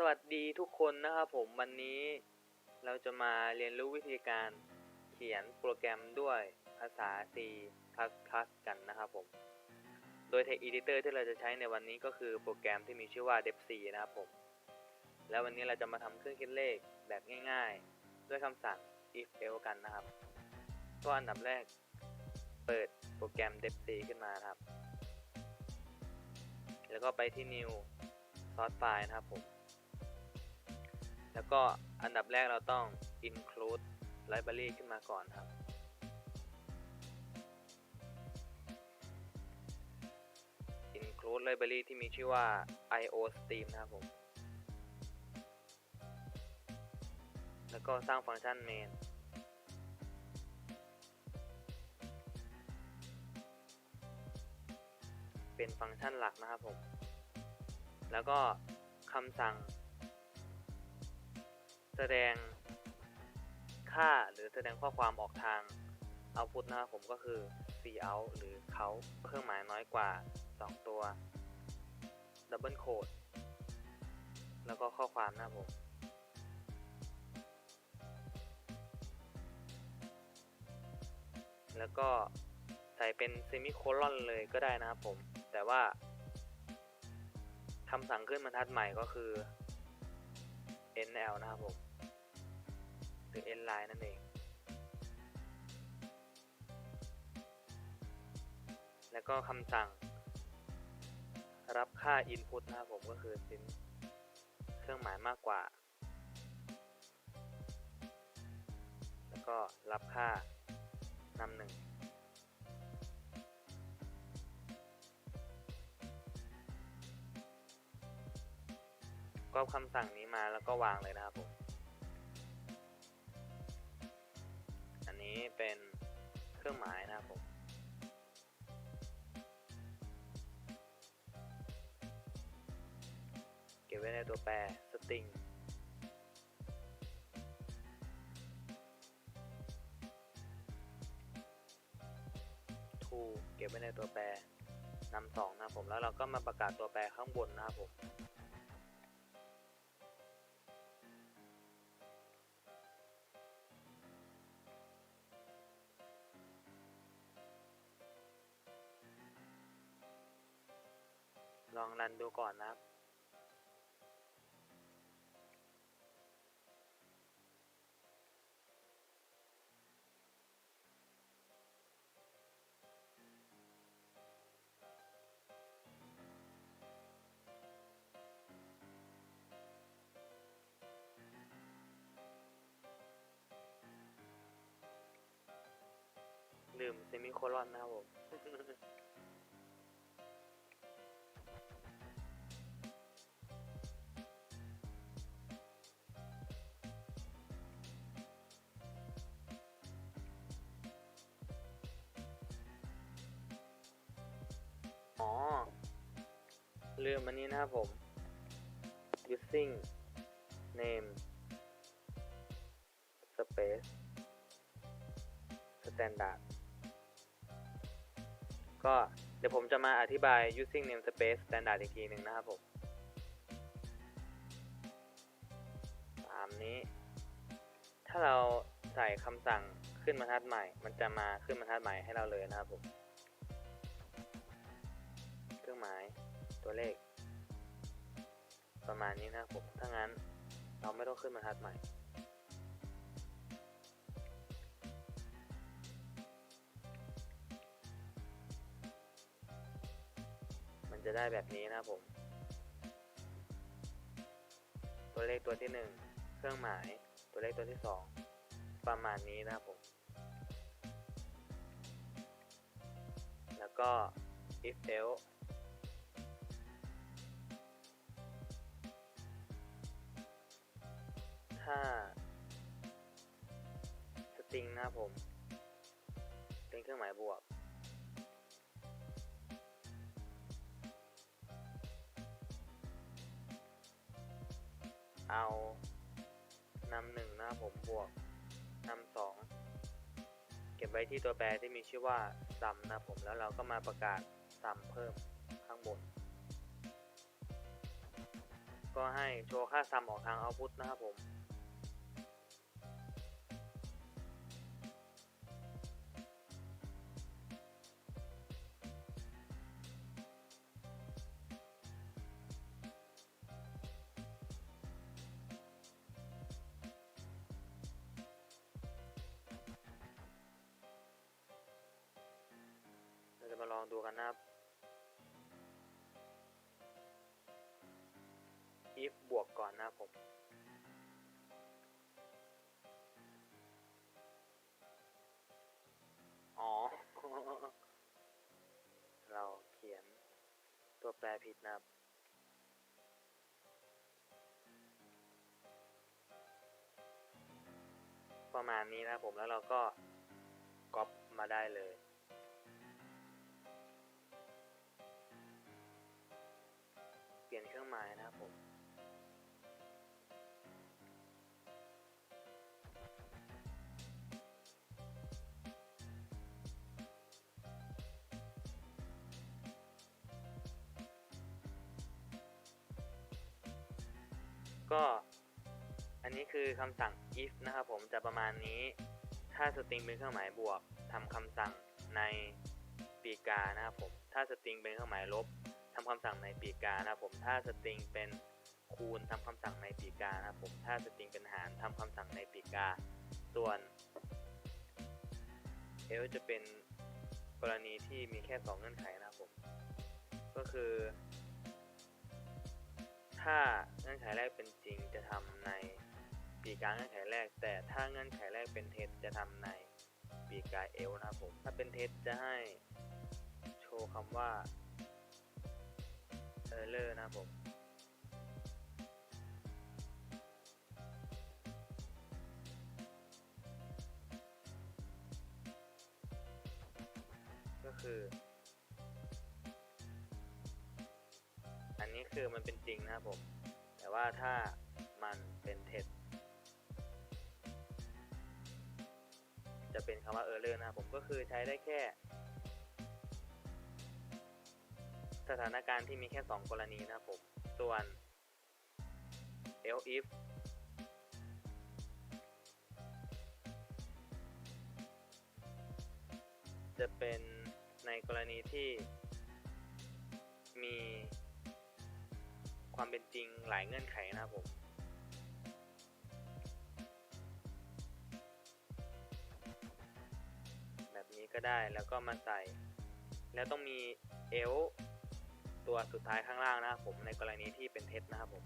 สวัสดีทุกคนนะครับผมวันนี้เราจะมาเรียนรู้วิธีการเขียนโปรแกรมด้วยภาษา C++ กันนะครับผม โดย Text Editor ที่เราจะใช้ในวันนี้ก็คือโปรแกรมที่มีชื่อว่า DevC นะครับผม แล้ววันนี้เราจะมาทำเครื่องคิดเลขแบบง่ายๆ ด้วยคำสั่ง if else กันนะครับ ก็อันดับแรกเปิดโปรแกรม DevC ขึ้นมานครับ แล้วก็ไปที่ New Source File นะครับผม แล้วก็อันดับแรกเราต้อง include library ขึ้นมาก่อนครับ include library ที่มีชื่อว่า io stream นะครับผม แล้วก็สร้างฟังก์ชัน main เป็นฟังก์ชันหลักนะครับผม แล้วก็คำสั่ง แสดงค่าหรือแสดงข้อความออกทาง output นะครับผมก็คือ cout หรือเขาเครื่องหมายน้อยกว่า 2 ตัว double quote แล้วก็ข้อความนะครับผมแล้วก็ใส่เป็นเซมิโคลอนเลยก็ได้นะครับผม แต่ว่าคำสั่งขึ้นบรรทัดใหม่ก็คือ nl นะครับผม รือ n line นั่นเอง แล้วก็คำสั่ง รับค่า input นะครับผมก็คือสินเครื่องหมายมากกว่า แล้วก็รับค่านำหนึ่งก็คำสั่งนี้มาแล้วก็วางเลยนะครับผม นี้เป็นเครื่องหมายนะครับผมเก็บไว้ในตัวแปร string to เก็บไว้ในตัวแปรนำสองนะครับผมแล้วเราก็มาประกาศตัวแปรข้างบนนะครับผม ลองรันดูก่อนนะครับ ลืมเซมิโคลอนนะครับผม อ๋อ ลืมอันนี้นะครับผม using name space standard ก็เดี๋ยวผมจะมาอธิบาย using namespace standard อีกทีหนึ่งนะครับผม ตามนี้ ถ้าเราใส่คำสั่งขึ้นบรรทัดใหม่ มันจะมาขึ้นบรรทัดใหม่ให้เราเลยนะครับผม เครื่องหมายตัวเลข ประมาณนี้นะครับผม ถ้างั้นเราไม่ต้องขึ้นบรรทัดใหม่ มันจะได้แบบนี้นะครับผม ตัวเลขตัวที่หนึ่งเครื่องหมาย ตัวเลขตัวที่สองประมาณนี้นะครับผม แล้วก็ if else ถ้า string นะครับผม เป็นเครื่องหมายบวก เอานำหนึ่งนะครับผมบวกนำสองเก็บไว้ที่ตัวแปรที่มีชื่อว่า sum นะครับผมแล้วเราก็มาประกาศ sum เพิ่มข้างบน ก็ให้โชว์ค่าซัมออกทางเอาพุทนะครับผม เราจะมาลองดูกันนะครับ if บวกก่อนนะผม อ๋อ เราเขียนตัวแปรผิดนะครับประมาณนี้นะผมแล้วเราก็ก๊อปมาได้เลย ยนเครื่องหมายนะครับผมก็อันนี้คือคำสั่ง if นะครับผมจะประมาณนี้ ถ้าสตริงเป็นเครื่องหมายบวกทำคำสั่งในปีกานะครับผม ถ้าสตริงเป็นเครื่องหมายลบ ทำคำสั่งในปีกานะครับผมถ้าสตริงเป็นคูณทำคำสั่งในปีกานะครับผมถ้าสตริงเป็นหารทำคำสั่งในปีกา ส่วนเอลจะเป็นกรณีที่มีแค่ 2 เงื่อนไขนะครับผม ก็คือ ถ้าเงื่อนไขแรกเป็นจริงจะทำในปีกาเงื่อนไขแรก แต่ถ้าเงื่อนไขแรกเป็นเท็จจะทำในปีกาเอลนะครับผมถ้าเป็นเท็จจะให้โชว์คำว่า error นะครับผมก็คือ อันนี้คือมันเป็นจริงนะครับผม แต่ว่าถ้ามันเป็นเท็จจะเป็นคำว่า error นะครับผมก็คือใช้ได้แค่ สถานการณ์ที่มีแค่ 2 กรณีนะครับผม ส่วน else if จะเป็นในกรณีที่มีความเป็นจริงหลายเงื่อนไขนะครับผม แบบนี้ก็ได้แล้วก็มาใส่ แล้วต้องมี else ตัวสุดท้ายข้างล่างนะครับผมในกรณีที่เป็นเท็จนะครับผม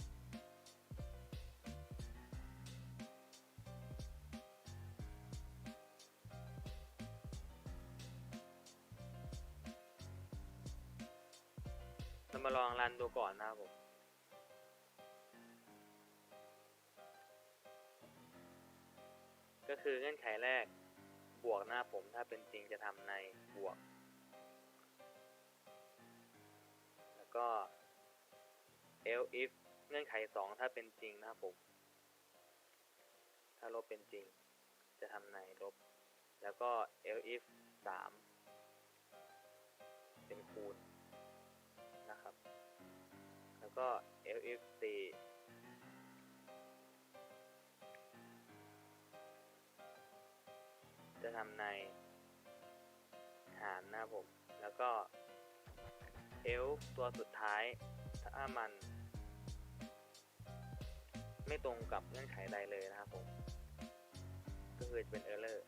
เรามาลองรันดูก่อนนะครับผมก็คือเงื่อนไขแรกบวกนะครับผมถ้าเป็นจริงจะทำในบวก ก็ else if เงื่อนไข 2 ถ้าเป็นจริงนะครับผม ถ้าลบเป็นจริง จะทำในลบ แล้วก็ else if 3 เป็นคูณนะครับ แล้วก็ else if 4จะทำในหารนะครับผม แล้วก็ else ตัวสุด ท้าย ถ้ามัน ไม่ตรงกับเงื่อนไขใดเลยนะครับผม ก็คือจะเป็น error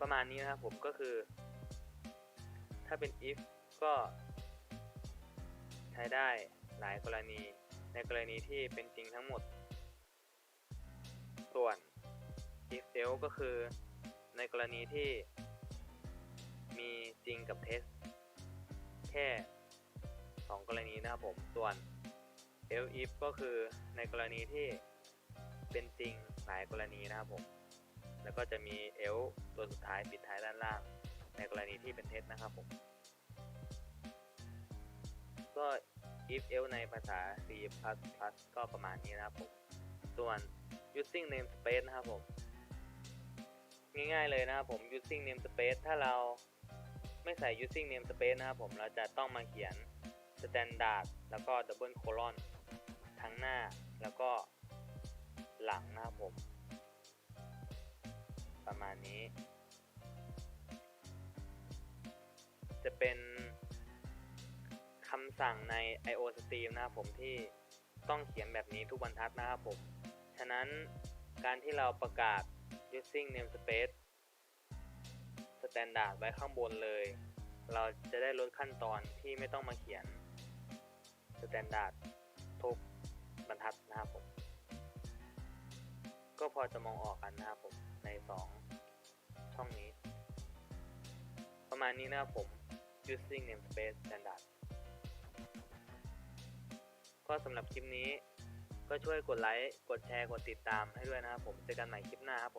ประมาณนี้นะครับผมก็คือ ถ้าเป็น if ก็ใช้ได้หลายกรณี ในกรณีที่เป็นจริงทั้งหมด ส่วน if else ก็คือในกรณีที่มีจริงกับ test แค่ 2 กรณีนะครับผมส่วน elif ก็คือในกรณีที่เป็นจริงหลายกรณีนะครับผมแล้วก็จะมี l ตัวสุดท้ายปิดท้ายด้านล่าง ในกรณีที่เป็นเท็จนะครับผมก็ if l ในภาษา C++ ก็ประมาณนี้นะครับผมส่วน using namespace นะครับผมง่ายๆเลยนะครับผม using namespace ถ้าเราไม่ใส่ using namespace นะครับผมเราจะต้องมาเขียน standard แล้วก็ double colon ททั้งหน้าแล้วก็หลังนะครับผม ประมาณนี้ จะเป็นคำสั่งใน IO Stream นะครับผมที่ต้องเขียนแบบนี้ทุกบรรทัดนะครับผม ฉะนั้นการที่เราประกาศ using namespace standard ไว้ข้างบนเลย เราจะได้ลดขั้นตอนที่ไม่ต้องมาเขียน standard ทุกบรรทัดนะครับผม ก็พอจะมองออกกันนะครับผมใน 2 ช่องนี้ ประมาณนี้นะครับผม using namespace standard ก็สำหรับคลิปนี้ก็ช่วยกดไลค์ กดแชร์ กดติดตามให้ด้วยนะครับผม เจอกันใหม่คลิปหน้าครับผม